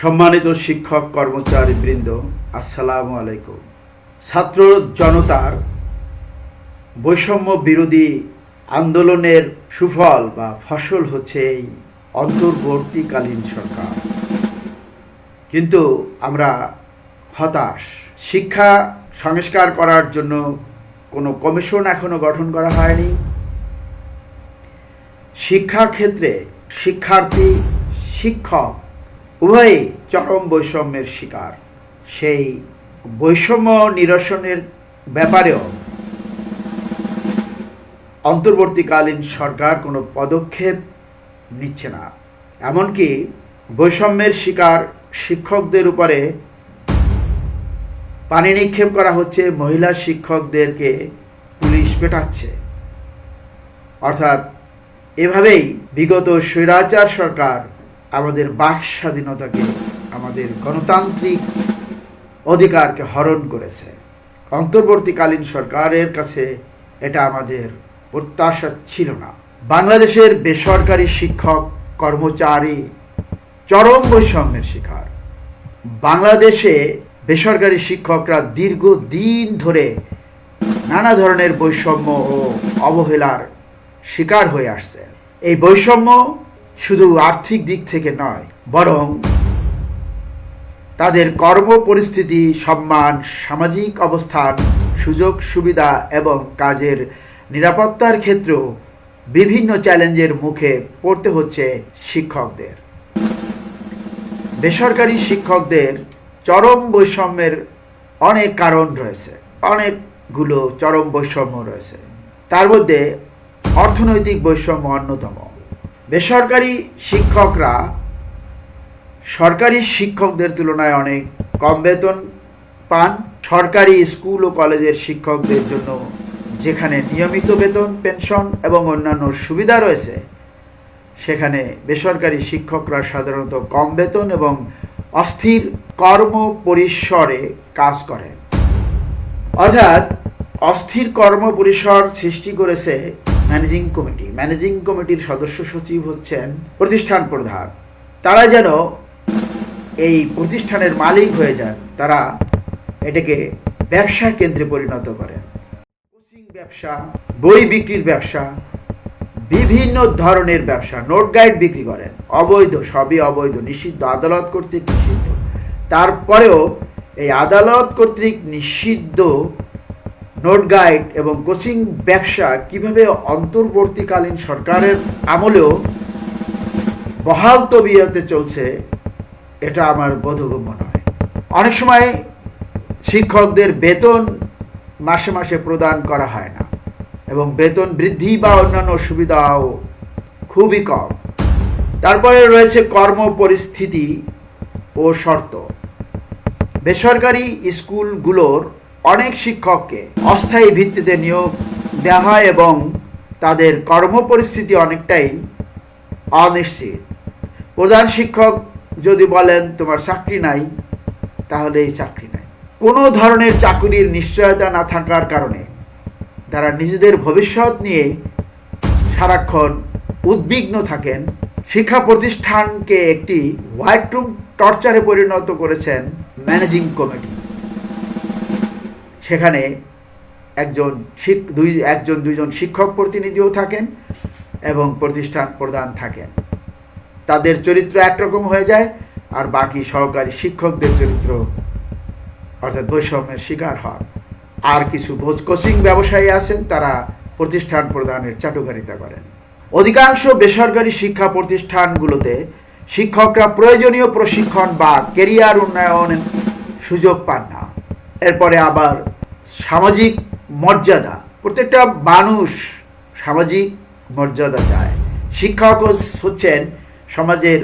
সম্মানিত শিক্ষক, কর্মচারী বৃন্দ, আসসালামু আলাইকুম। ছাত্র জনতার বৈষম্য বিরোধী আন্দোলনের সুফল বা ফসল হচ্ছে এই অন্তর্বর্তীকালীন সরকার। কিন্তু আমরা হতাশ। শিক্ষা সংস্কার করার জন্য কোনো কমিশন এখনও গঠন করা হয়নি। শিক্ষা ক্ষেত্রে শিক্ষার্থী, শিক্ষক উভয়ই চরম বৈষম্যের শিকার। সেই বৈষম্য নিরসনের ব্যাপারেও অন্তর্বর্তীকালীন সরকার কোনো পদক্ষেপ নিচ্ছে না। এমনকি বৈষম্যের শিকার শিক্ষকদের উপরে পানি নিক্ষেপ করা হচ্ছে, মহিলা শিক্ষকদেরকে পুলিশ পেটাচ্ছে। অর্থাৎ এভাবেই বিগত স্বৈরাচার সরকার আমাদের বাক স্বাধীনতাকে, আমাদের গণতান্ত্রিক অধিকারকে হরণ করেছে। অন্তর্বর্তীকালীন সরকারের কাছে এটা আমাদের প্রত্যাশা ছিল না। বাংলাদেশের বেসরকারি শিক্ষক, কর্মচারী চরম বৈষম্যের শিকার। বাংলাদেশে বেসরকারি শিক্ষকরা দীর্ঘদিন ধরে নানা ধরনের বৈষম্য ও অবহেলার শিকার হয়ে আসছে। এই বৈষম্য শুধু আর্থিক দিক থেকে নয়, বরং তাদের কর্ম পরিস্থিতি, সম্মান, সামাজিক অবস্থান, সুযোগ, সুবিধা এবং কাজের নিরাপত্তার ক্ষেত্রেও বিভিন্ন চ্যালেঞ্জের মুখে পড়তে হচ্ছে শিক্ষকদের। বেসরকারি শিক্ষকদের চরম বৈষম্যের অনেক কারণ রয়েছে, অনেকগুলো চরম বৈষম্য রয়েছে। তার মধ্যে অর্থনৈতিক বৈষম্য অন্যতম। বেসরকারি শিক্ষকরা সরকারি শিক্ষকদের তুলনায় অনেক কম বেতন পান। সরকারি স্কুল ও কলেজের শিক্ষকদের জন্য যেখানে নিয়মিত বেতন, পেনশন এবং অন্যান্য সুবিধা রয়েছে, সেখানে বেসরকারি শিক্ষকরা সাধারণত কম বেতন এবং অস্থির কর্ম পরিসরে কাজ করেন। অর্থাৎ অস্থির কর্ম পরিসর সৃষ্টি করেছে ম্যানেজিং কমিটি ম্যানেজিং কমিটির সদস্য সচিব হচ্ছেন প্রতিষ্ঠান প্রধান। তারা যেন এই প্রতিষ্ঠানের মালিক হয়ে যান, তারা এটাকে ব্যবসা কেন্দ্রে পরিণত করেন। কোচিং ব্যবসা, বই বিক্রির ব্যবসা, বিভিন্ন ধরনের ব্যবসা নোট গাইড বিক্রি করেন। অবৈধ, সবই অবৈধ, নিষিদ্ধ, আদালত কর্তৃক নিষিদ্ধ। তারপরেও এই আদালত কর্তৃক নিষিদ্ধ নোট গাইড এবং কোচিং ব্যবসা কীভাবে অন্তর্বর্তীকালীন সরকারের আমলেও বহাল তবিয়তে চলছে, এটা আমার বোধগম্য নয়। অনেক সময় শিক্ষকদের বেতন মাসে মাসে প্রদান করা হয় না এবং বেতন বৃদ্ধি বা অন্যান্য সুবিধাও খুবই কম। তারপরে রয়েছে কর্ম পরিস্থিতি ও শর্ত। বেসরকারি স্কুলগুলোর অনেক শিক্ষককে অস্থায়ী ভিত্তিতে নিয়োগ দেওয়া হয় এবং তাদের কর্ম পরিস্থিতি অনেকটাই অনিশ্চিত। প্রধান শিক্ষক যদি বলেন, তোমার চাকরি নাই, তাহলে এই চাকরি নাই। কোনো ধরনের চাকরির নিশ্চয়তা না থাকার কারণে তারা নিজেদের ভবিষ্যৎ নিয়ে সারাক্ষণ উদ্বিগ্ন থাকেন। শিক্ষা প্রতিষ্ঠানকে একটি হোয়াইট রুম টর্চারে পরিণত করেছেন ম্যানেজিং কমিটি। সেখানে একজন শিক, দুই, একজন, দুইজন শিক্ষক প্রতিনিধিও থাকেন এবং প্রতিষ্ঠান প্রধান থাকেন। তাদের চরিত্র একরকম হয়ে যায় আর বাকি সহকারী শিক্ষকদের চরিত্র অর্থাৎ বৈষম্যের শিকার হন। আর কিছু কোচিং ব্যবসায়ী আছেন, তারা প্রতিষ্ঠান প্রদানের চাটুকারিতা করেন। অধিকাংশ বেসরকারি শিক্ষা প্রতিষ্ঠানগুলোতে শিক্ষকরা প্রয়োজনীয় প্রশিক্ষণ বা কেরিয়ার উন্নয়নের সুযোগ পান না। এরপরে আবার সামাজিক মর্যাদা। প্রত্যেকটা মানুষ সামাজিক মর্যাদা চায়। শিক্ষক হচ্ছেন সমাজের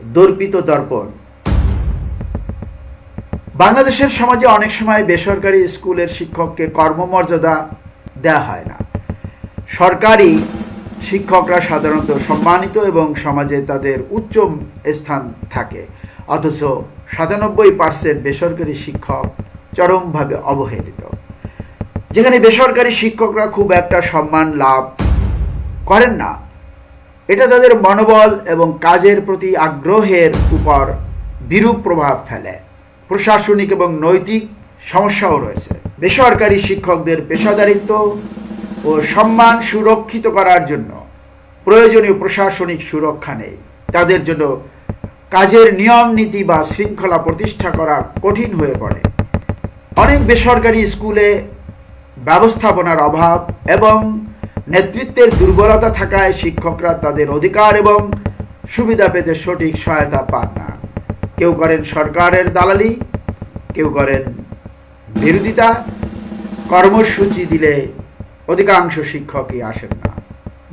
দর্পিত দর্পণ। বাংলাদেশের সমাজে অনেক সময় বেসরকারি স্কুলের শিক্ষককে কর্মমর্যাদা দেওয়া হয় না। সরকারি শিক্ষকরা সাধারণত সম্মানিত এবং সমাজে তাদের উচ্চ স্থান থাকে। অথচ সাতানব্বই পার্সেন্ট বেসরকারি শিক্ষক চরমভাবে অবহেলিত। যেখানে বেসরকারি শিক্ষকরা খুব একটা সম্মান লাভ করেন না। এটা তাদের মনোবল এবং কাজের প্রতি আগ্রহের উপর বিরূপ প্রভাব ফেলে। প্রশাসনিক এবং নৈতিক সমস্যাও রয়েছে। বেসরকারি শিক্ষকদের পেশাদারিত্ব ও সম্মান সুরক্ষিত করার জন্য প্রয়োজনীয় প্রশাসনিক সুরক্ষা নেই। তাদের জন্য কাজের নিয়ম নীতি বা শৃঙ্খলা প্রতিষ্ঠা করা কঠিন হয়ে পড়ে। অনেক বেসরকারি স্কুলে ব্যবস্থাপনার অভাব এবং নেতৃত্বের দুর্বলতা থাকায় শিক্ষকরা তাদের অধিকার এবং সুবিধা পেতে সঠিক সহায়তা পান না। কেউ করেন সরকারের দালালি, কেউ করেন বিরোধিতা। কর্মসূচি দিলে অধিকাংশ শিক্ষকই আসেন না।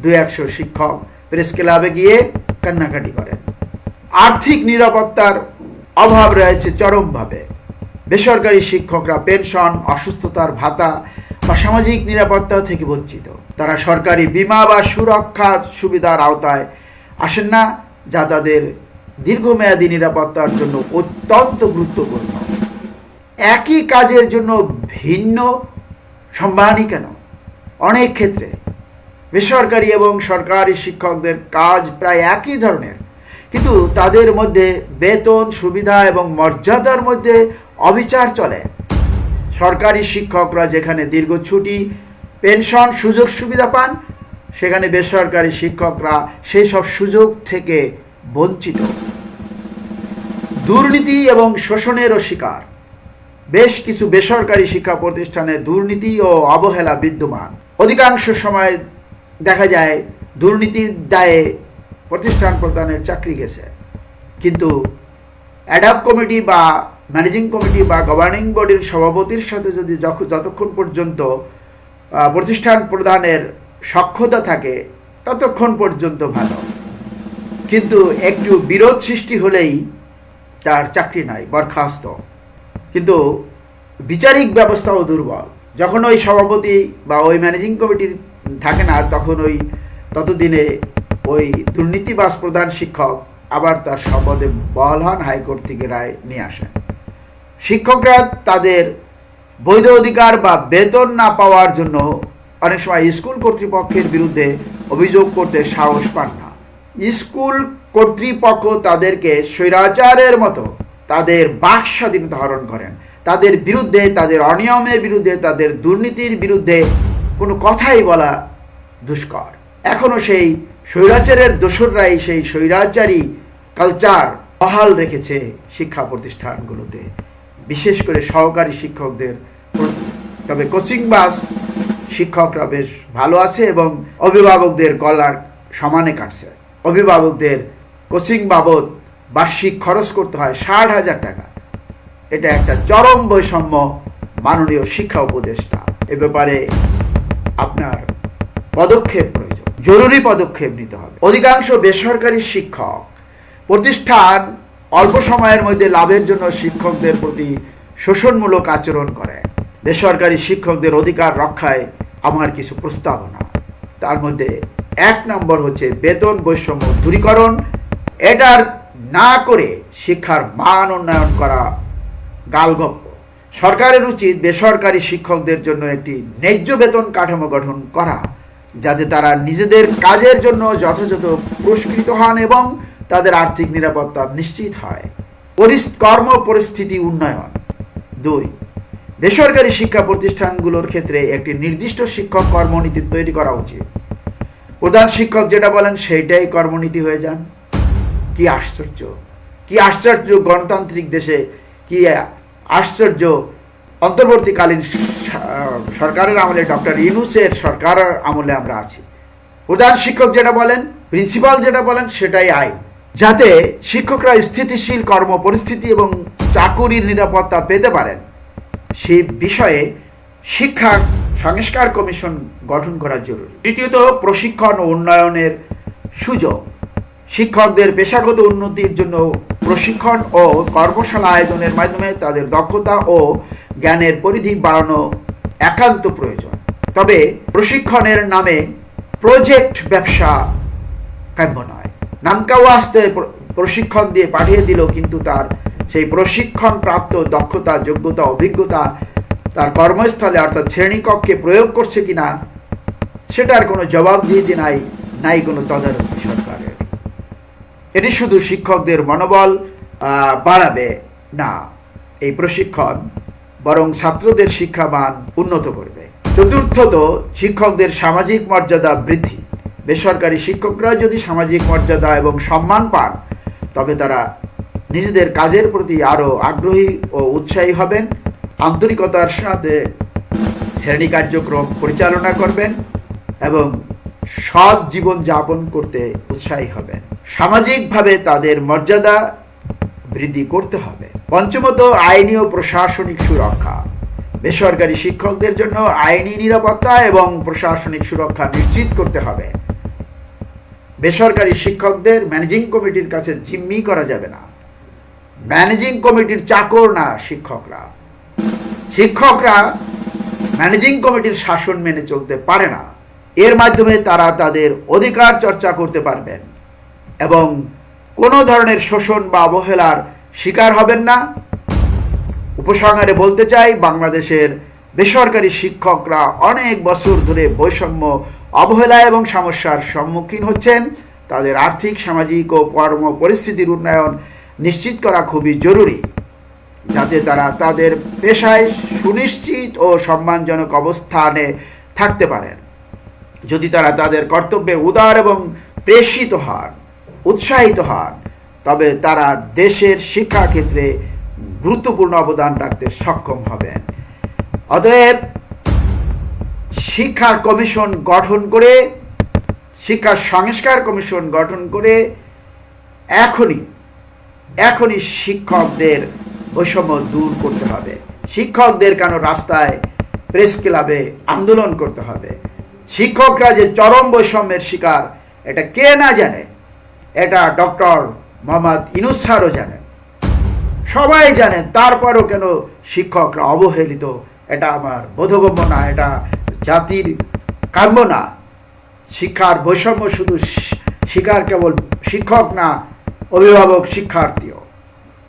দু একশো শিক্ষক প্রেস ক্লাবে গিয়ে কান্নাকাটি করেন। আর্থিক নিরাপত্তার অভাব রয়েছে চরমভাবে। বেসরকারি শিক্ষকরা পেনশন, অসুস্থতার ভাতা বা সামাজিক নিরাপত্তা থেকে বঞ্চিত। তারা সরকারি বীমা বা সুরক্ষা সুবিধার আওতায় আসেন না, যা তাদের দীর্ঘমেয়াদী নিরাপত্তার জন্য অত্যন্ত গুরুত্বপূর্ণ। একই কাজের জন্য ভিন্ন সম্মানই কেন? অনেক ক্ষেত্রে বেসরকারি এবং সরকারি শিক্ষকদের কাজ প্রায় একই ধরনের, কিন্তু তাদের মধ্যে বেতন, সুবিধা এবং মর্যাদার মধ্যে অবিচার চলে। সরকারি শিক্ষকরা যেখানে দীর্ঘ ছুটি, পেনশন সুযোগ সুবিধা পান, সেখানে বেসরকারি শিক্ষকরা সেই সব সুযোগ থেকে বঞ্চিত। দুর্নীতি এবং শোষণেরও শিকার। বেশ কিছু বেসরকারি শিক্ষা প্রতিষ্ঠানে দুর্নীতি ও অবহেলা বিদ্যমান। অধিকাংশ সময় দেখা যায় দুর্নীতির দায়ে প্রতিষ্ঠান প্রদানের চাকরি গেছে। কিন্তু অ্যাডাপ কমিটি বা ম্যানেজিং কমিটি বা গভর্নিং বডির সভাপতির সাথে যদি যতক্ষণ পর্যন্ত প্রতিষ্ঠান প্রদানের সক্ষতা থাকে, ততক্ষণ পর্যন্ত ভালো। কিন্তু একটু বিরোধ সৃষ্টি হলেই তার চাকরি নাই, বরখাস্ত। কিন্তু বিচারিক ব্যবস্থাও দুর্বল। যখন ওই সভাপতি বা ওই ম্যানেজিং কমিটি থাকে না, তখন ওই, ততদিনে ওই দুর্নীতিবাস প্রধান শিক্ষক আবার তার শপথে বহাল হন, হাইকোর্ট থেকে রায় নিয়ে আসেন। শিক্ষকরা তাদের বৈধ অধিকার বা বেতন না পাওয়ার জন্য অনেক সময় স্কুল কর্তৃপক্ষের বিরুদ্ধে অভিযোগ করতে সাহস পান না। স্কুল কর্তৃপক্ষ তাদেরকে স্বৈরাচারের মতো তাদের বাক স্বাধীনতা হরণ করেন। তাদের বিরুদ্ধে, তাদের অনিয়মের বিরুদ্ধে, তাদের দুর্নীতির বিরুদ্ধে কোনো কথাই বলা দুষ্কর। এখনও সেই স্বৈরাচারের দোসররাই সেই স্বৈরাচারী কালচার বহাল রেখেছে শিক্ষা প্রতিষ্ঠানগুলোতে। বিশেষ করে সহকারী শিক্ষকদের তবে কোচিং বাস শিক্ষকরা বেশ ভালো আছে এবং অভিভাবকদের গলার সমানে কাটছে। অভিভাবকদের কোচিং বাবদ বার্ষিক খরচ করতে হয় ষাট হাজার টাকা। এটা একটা চরম বৈষম্য মাননীয় শিক্ষা উপদেষ্টা। এ ব্যাপারে আপনার পদক্ষেপ প্রয়োজন। জরুরি পদক্ষেপ নিতে হবে। অধিকাংশ বেসরকারি শিক্ষক প্রতিষ্ঠান অল্প সময়ের মধ্যে লাভের জন্য শিক্ষকদের প্রতি শোষণমূলক আচরণ করে। বেসরকারি শিক্ষকদের অধিকার রক্ষায় আমার কিছু প্রস্তাবনা। তার মধ্যে এক নম্বর হচ্ছে বেতন বৈষম্য দূরীকরণ। এটার না করে শিক্ষার মান উন্নয়ন করা গালগপ্প। সরকারের উচিত বেসরকারি শিক্ষকদের জন্য একটি ন্যায্য বেতন কাঠামো গঠন করা, যাতে তারা নিজেদের কাজের জন্য যথাযথ পুরস্কৃত হন এবং তাদের আর্থিক নিরাপত্তা নিশ্চিত হয়। কর্ম পরিস্থিতি উন্নয়ন। দুই, বেসরকারি শিক্ষা প্রতিষ্ঠানগুলোর ক্ষেত্রে একটি নির্দিষ্ট শিক্ষক কর্মনীতি তৈরি করা উচিত। প্রধান শিক্ষক যেটা বলেন, সেইটাই কর্মনীতি হয়ে যান। কি আশ্চর্য! কি আশ্চর্য গণতান্ত্রিক দেশে, কি আশ্চর্য অন্তর্বর্তীকালীন সরকারের আমলে, ডক্টর ইউনুসের সরকারের আমলে আমরা আছি। প্রধান শিক্ষক যেটা বলেন, প্রিন্সিপাল যেটা বলেন, সেটাই আইন। যাতে শিক্ষকরা স্থিতিশীল কর্ম পরিস্থিতি এবং চাকুরির নিরাপত্তা পেতে পারেন। সেই বিষয়ে শিক্ষা সংস্কার কমিশন গঠন করা জরুরি। তৃতীয়ত প্রশিক্ষণ ও উন্নয়নের সুযোগ। শিক্ষকদের পেশাগত উন্নতির জন্য প্রশিক্ষণ ও কর্মশালা আয়োজনের মাধ্যমে তাদের দক্ষতা ও জ্ঞানের পরিধি বাড়ানো একান্ত প্রয়োজন। তবে প্রশিক্ষণের নামে প্রজেক্ট ব্যবসা কাম্য নয়। নামকাও আসতে প্রশিক্ষণ দিয়ে পাঠিয়ে দিল, কিন্তু তার সেই প্রশিক্ষণ প্রাপ্ত দক্ষতা, যোগ্যতা, অভিজ্ঞতা তার কর্মস্থলে অর্থাৎ শ্রেণীকক্ষে প্রয়োগ করছে কিনা, সেটার কোনো জবাব জবাবদিহিতি নাই নাই কোনো তদারকি সরকারের। এটি শুধু শিক্ষকদের মনোবল বাড়াবে না, এই প্রশিক্ষণ বরং ছাত্রদের শিক্ষামান উন্নত করবে। চতুর্থত, শিক্ষকদের সামাজিক মর্যাদা বৃদ্ধি। বেসরকারি শিক্ষকরা যদি সামাজিক মর্যাদা এবং সম্মান পান, তবে তারা নিজেদের কাজের প্রতি আরও আগ্রহী ও উৎসাহী হবেন, আন্তরিকতার সাথে শ্রেণি কার্যক্রম পরিচালনা করবেন এবং সৎ জীবন যাপন করতে উৎসাহী হবেন। সামাজিকভাবে তাদের মর্যাদা বৃদ্ধি করতে হবে। পঞ্চমত, আইনি ও প্রশাসনিক সুরক্ষা। বেসরকারি শিক্ষকদের জন্য আইনি নিরাপত্তা এবং প্রশাসনিক সুরক্ষা নিশ্চিত করতে হবে। বেসরকারি শিক্ষকদের ম্যানেজিং কমিটির কাছে জিম্মি করা যাবে না। ম্যানেজিং কমিটির চাকর না শিক্ষকরা। শিক্ষকরা ম্যানেজিং কমিটির শাসন মেনে চলতে পারে না। এর মাধ্যমে তারা তাদের অধিকার চর্চা করতে পারবেন এবং কোনো ধরনের শোষণ বা অবহেলার শিকার হবেন না। উপসংহারে বলতে চাই, বাংলাদেশের বেসরকারি শিক্ষকরা অনেক বছর ধরে বৈষম্য অবহেলা এবং সমস্যার সম্মুখীন হচ্ছেন। তাদের আর্থিক, সামাজিক ও কর্ম পরিস্থিতির উন্নয়ন নিশ্চিত করা খুবই জরুরি, যাতে তারা তাদের পেশায় সুনিশ্চিত ও সম্মানজনক অবস্থানে থাকতে পারেন। যদি তারা তাদের কর্তব্যে উদার এবং প্রেষিত হন, উৎসাহিত হন, তবে তারা দেশের শিক্ষা ক্ষেত্রে গুরুত্বপূর্ণ অবদান রাখতে সক্ষম হবেন। অতএব শিক্ষা কমিশন গঠন করে, শিক্ষা সংস্কার কমিশন গঠন করে এখনই এখনই শিক্ষকদের বৈষম্য দূর করতে হবে। শিক্ষকদের কেন রাস্তায় প্রেস ক্লাবে আন্দোলন করতে হবে? শিক্ষকরা যে চরম বৈষম্যের শিকার, এটা কে না জানে? এটা ডক্টর মোহাম্মদ ইনুস স্যারও জানেন। সবাই জানেন, তারপরও কেন শিক্ষকরা অবহেলিত এটা আমার বোধগম্য না, এটা জাতির কাম্য না। শিক্ষার বৈষম্য শুধু শিকার কেবল শিক্ষক না, অভিভাবক, শিক্ষার্থীও।